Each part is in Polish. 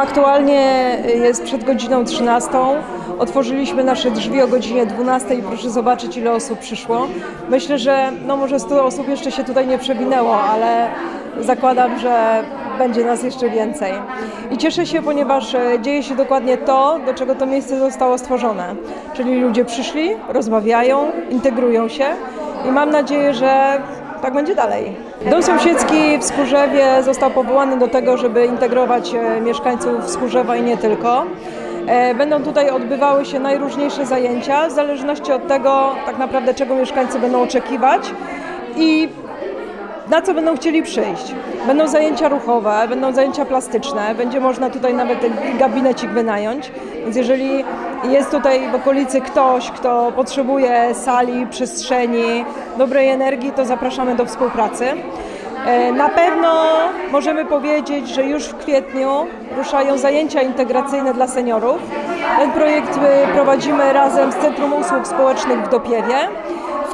Aktualnie jest przed godziną 13. Otworzyliśmy nasze drzwi o godzinie 12 i proszę zobaczyć ile osób przyszło. Myślę, że no może 100 osób jeszcze się tutaj nie przewinęło, ale zakładam, że będzie nas jeszcze więcej. I cieszę się, ponieważ e, dzieje się dokładnie to, do czego to miejsce zostało stworzone. Czyli ludzie przyszli, rozmawiają, integrują się i mam nadzieję, że tak będzie dalej. Dom sąsiedzki w Skórzewie został powołany do tego, żeby integrować e, mieszkańców Skórzewa i nie tylko. E, Będą tutaj odbywały się najróżniejsze zajęcia, w zależności od tego tak naprawdę czego mieszkańcy będą oczekiwać i na co będą chcieli przyjść. Będą zajęcia ruchowe, będą zajęcia plastyczne, będzie można tutaj nawet gabinecik wynająć. Więc jeżeli jest tutaj w okolicy ktoś, kto potrzebuje sali, przestrzeni, dobrej energii, to zapraszamy do współpracy. E, Na pewno możemy powiedzieć, że już w kwietniu ruszają zajęcia integracyjne dla seniorów. Ten projekt e, prowadzimy razem z Centrum Usług Społecznych w Dopiewie.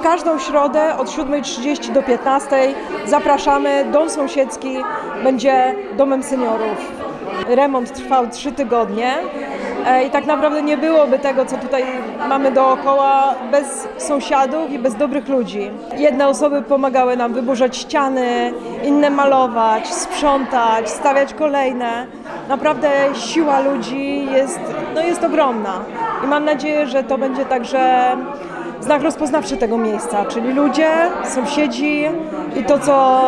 Każdą środę od 7.30 do 15.00 zapraszamy. Dom sąsiedzki będzie domem seniorów. Remont trwał 3 tygodnie e, i tak naprawdę nie byłoby tego, co tutaj mamy dookoła, bez sąsiadów i bez dobrych ludzi. Jedne osoby pomagały nam wyburzać ściany, inne malować, sprzątać, stawiać kolejne. Naprawdę siła ludzi jest, no jest ogromna i mam nadzieję, że to będzie także znak rozpoznawczy tego miejsca, czyli ludzie, sąsiedzi i to co,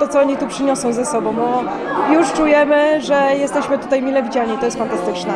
to, co oni tu przyniosą ze sobą, bo już czujemy, że jesteśmy tutaj mile widziani, to jest fantastyczne.